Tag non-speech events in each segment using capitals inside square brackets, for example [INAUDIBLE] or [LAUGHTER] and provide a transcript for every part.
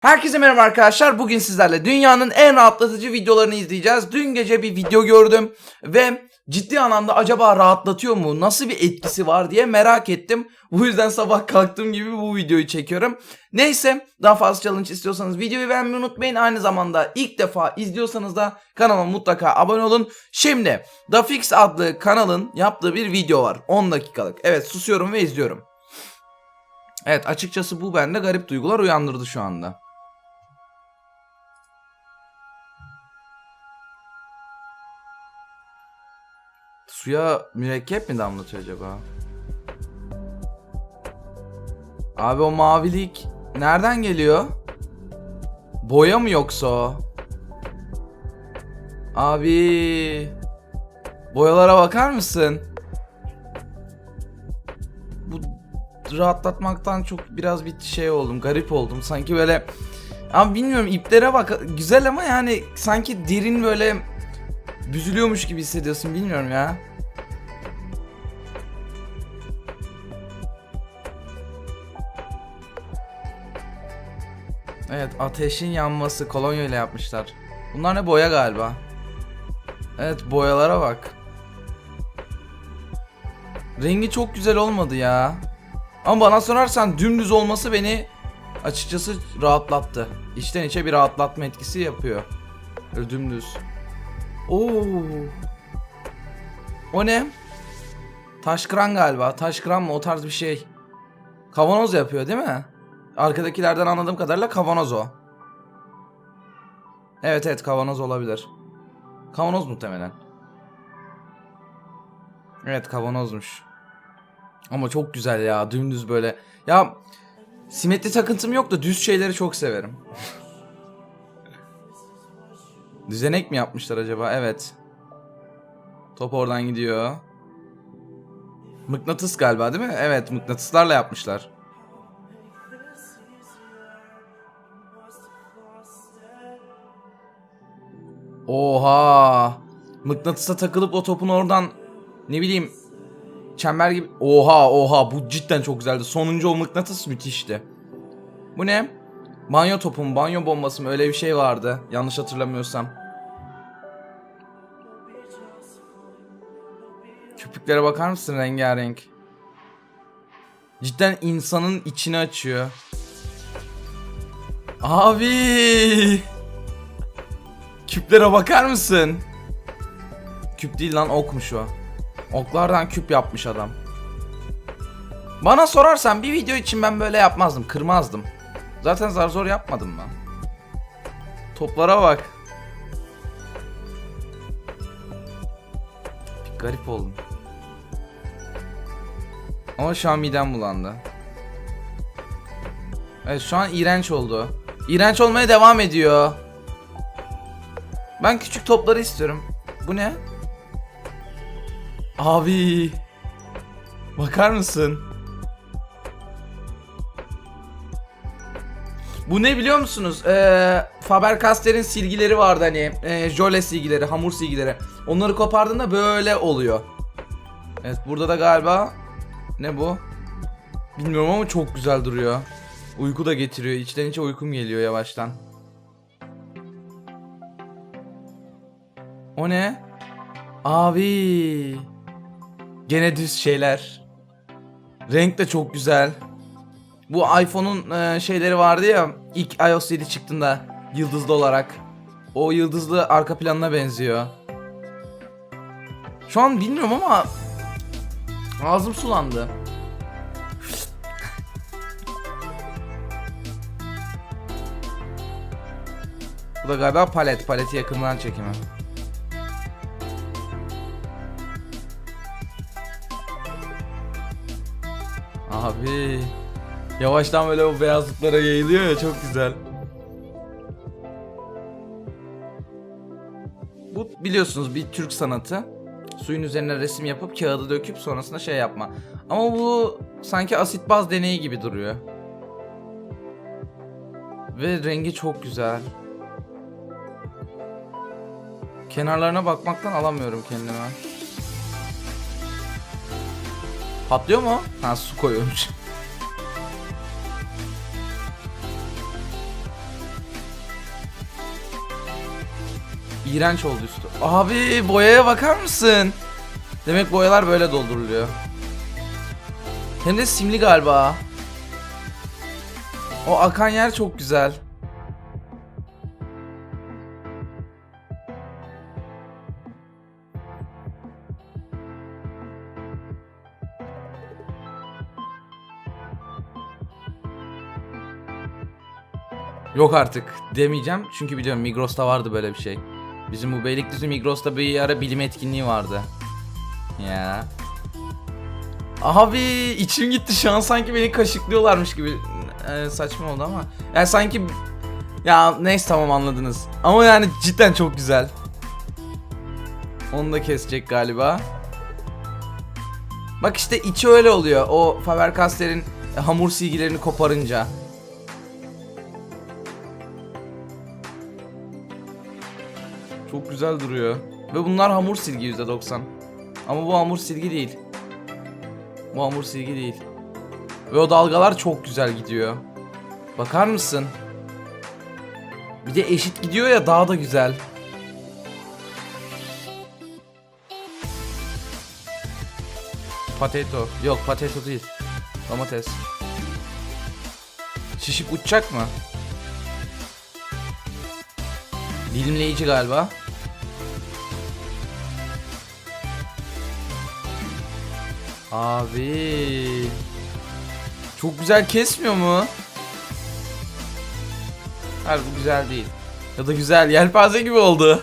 Herkese merhaba arkadaşlar. Bugün sizlerle dünyanın en rahatlatıcı videolarını izleyeceğiz. Dün gece bir video gördüm ve ciddi anlamda acaba rahatlatıyor mu? Nasıl bir etkisi var diye merak ettim. Bu yüzden sabah kalktığım gibi bu videoyu çekiyorum. Neyse daha fazla challenge istiyorsanız videoyu beğenmeyi unutmayın. Aynı zamanda ilk defa izliyorsanız da kanalıma mutlaka abone olun. Şimdi The Fix adlı kanalın yaptığı bir video var. 10 dakikalık. Evet susuyorum ve izliyorum. Evet açıkçası bu bende garip duygular uyandırdı şu anda. Suya mürekkep mi damlatıyor acaba? Abi o mavilik nereden geliyor? Boya mı yoksa o? Abi boyalara bakar mısın? Bu rahatlatmaktan çok biraz bir şey oldum, garip oldum. Sanki böyle ama bilmiyorum iplere bak güzel ama yani sanki derin böyle büzülüyormuş gibi hissediyorsun bilmiyorum ya. Evet ateşin yanması kolonya ile yapmışlar. Bunlar ne boya galiba. Evet boyalara bak. Rengi çok güzel olmadı ya. Ama bana sorarsan dümdüz olması beni açıkçası rahatlattı. İçten içe bir rahatlatma etkisi yapıyor. Böyle dümdüz. Oo. O ne? Taşkıran galiba. Taşkıran mı? O tarz bir şey. Kavanoz yapıyor değil mi? Arkadakilerden anladığım kadarıyla kavanoz o. Evet evet kavanoz olabilir. Kavanoz muhtemelen. Evet kavanozmuş. Ama çok güzel ya dümdüz böyle. Ya simetri takıntım yok da düz şeyleri çok severim. [LAUGHS] Düzenek mi yapmışlar acaba? Evet. Top oradan gidiyor. Mıknatıs galiba değil mi? Evet mıknatıslarla yapmışlar. Oha. Mıknatısa takılıp o topun oradan ne bileyim çember gibi. Oha oha bu cidden çok güzeldi. Sonuncu o mıknatıs müthişti. Bu ne? Banyo topu mu? Banyo bombası mı? Öyle bir şey vardı. Yanlış hatırlamıyorsam. Köpüklere bakar mısın rengarenk? Cidden insanın içini açıyor. Abi! Küplere bakar mısın? Küp değil lan okmuş o. Oklardan küp yapmış adam. Bana sorarsan bir video için ben böyle yapmazdım. Kırmazdım. Zaten zar zor yapmadım mı? Toplara bak. Bir garip oldum. Ama şu an midem bulandı. Evet şu an iğrenç oldu. İğrenç olmaya devam ediyor. Ben küçük topları istiyorum. Bu ne? Abi. Bakar mısın? Bu ne biliyor musunuz? Ee, Faber-Castell'in silgileri vardı hani. E, Jole silgileri, hamur silgileri. Onları kopardığında böyle oluyor. Evet burada da galiba ne bu? Bilmiyorum ama çok güzel duruyor. Uyku da getiriyor. İçten içe uykum geliyor yavaştan. O ne? Abi. Gene düz şeyler. Renk de çok güzel. Bu iPhone'un e, şeyleri vardı ya ilk iOS 7 çıktığında yıldızlı olarak. O yıldızlı arka planına benziyor. Şu an bilmiyorum ama ağzım sulandı. Bu da galiba palet. Paleti yakından çekimi. Abi. Yavaştan böyle o beyazlıklara yayılıyor ya çok güzel. Bu biliyorsunuz bir Türk sanatı. Suyun üzerine resim yapıp kağıdı döküp sonrasında şey yapma. Ama bu sanki asit baz deneyi gibi duruyor. Ve rengi çok güzel. Kenarlarına bakmaktan alamıyorum kendime. Patlıyor mu? Ha su koyuyormuş. İğrenç oldu üstü. Abi boyaya bakar mısın? Demek boyalar böyle dolduruluyor. Hem de simli galiba. O akan yer çok güzel. Yok artık demeyeceğim çünkü biliyorum Migros'ta vardı böyle bir şey. Bizim bu Beylikdüzü Migros'ta bir ara bilim etkinliği vardı. Ya. Abi içim gitti şu an sanki beni kaşıklıyorlarmış gibi. Ee, saçma oldu ama. Yani sanki ya neyse tamam anladınız. Ama yani cidden çok güzel. Onu da kesecek galiba. Bak işte içi öyle oluyor. O Faber-Castell'in hamur silgilerini koparınca. Çok güzel duruyor. Ve bunlar hamur silgi %90. Ama bu hamur silgi değil. Bu hamur silgi değil. Ve o dalgalar çok güzel gidiyor. Bakar mısın? Bir de eşit gidiyor ya daha da güzel. Potato. Yok potato değil. Domates. Şişip uçacak mı? Dilimleyici galiba. Abi. Çok güzel kesmiyor mu? Hayır bu güzel değil. Ya da güzel yelpaze gibi oldu.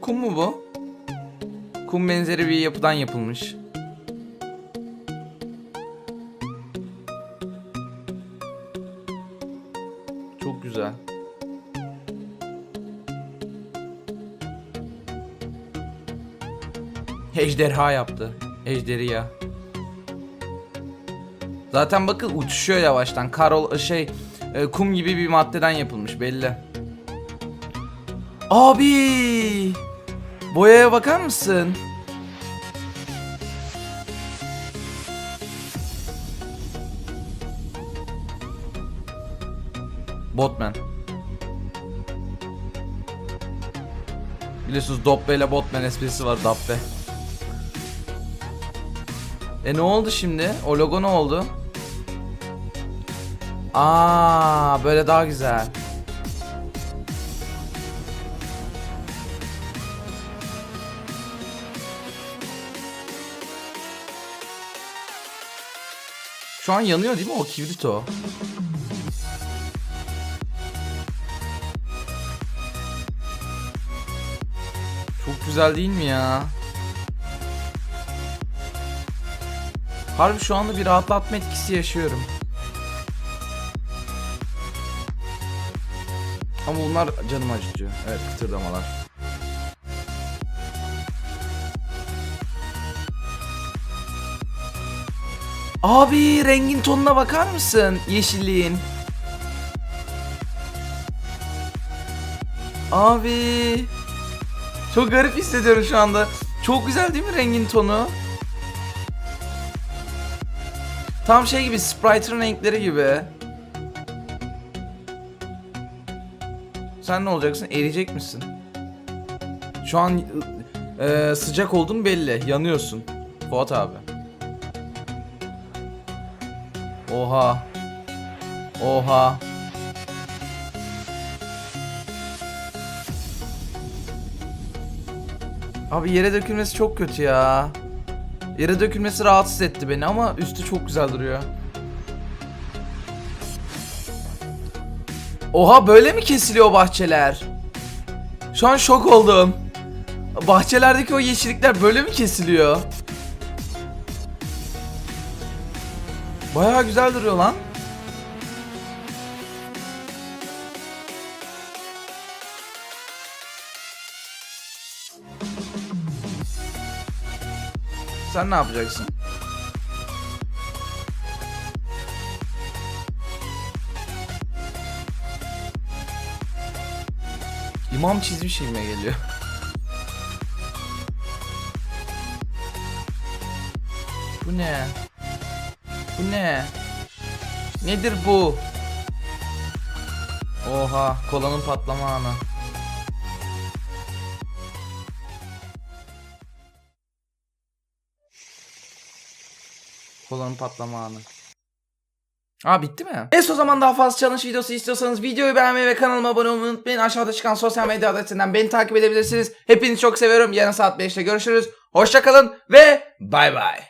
Kum mu bu? Kum benzeri bir yapıdan yapılmış. Ejderha yaptı. Ejderiya. Zaten bakın uçuşuyor yavaştan. Karol şey e, kum gibi bir maddeden yapılmış belli. Abi! Boyaya bakar mısın? Botman. Biliyorsunuz Dobbe ile Botman esprisi var Dabbe. E ne oldu şimdi? O logo ne oldu? Aa, böyle daha güzel. Şu an yanıyor değil mi o kibrit o? Çok güzel değil mi ya? Harbi şu anda bir rahatlatma etkisi yaşıyorum. Ama bunlar canım acıtıyor. Evet kıtırdamalar. Abi rengin tonuna bakar mısın? Yeşilliğin. Abi. Çok garip hissediyorum şu anda. Çok güzel değil mi rengin tonu? Tam şey gibi Sprite'ın renkleri gibi. Sen ne olacaksın? Eriyecek misin? Şu an e, sıcak oldun belli. Yanıyorsun. Fuat abi. Oha. Oha. Abi yere dökülmesi çok kötü ya. Yere dökülmesi rahatsız etti beni ama üstü çok güzel duruyor. Oha böyle mi kesiliyor bahçeler? Şu an şok oldum. Bahçelerdeki o yeşillikler böyle mi kesiliyor? Bayağı güzel duruyor lan. Sen ne yapacaksın? İmam çizmiş ilme geliyor. Bu ne? Bu ne? Nedir bu? Oha kolanın patlama anı. Kolanın patlama anı. Aa bitti mi? Neyse o zaman daha fazla challenge videosu istiyorsanız videoyu beğenmeyi ve kanalıma abone olmayı unutmayın. Aşağıda çıkan sosyal medya adresinden beni takip edebilirsiniz. Hepinizi çok seviyorum. Yarın saat 5'te görüşürüz. Hoşçakalın ve bay bay.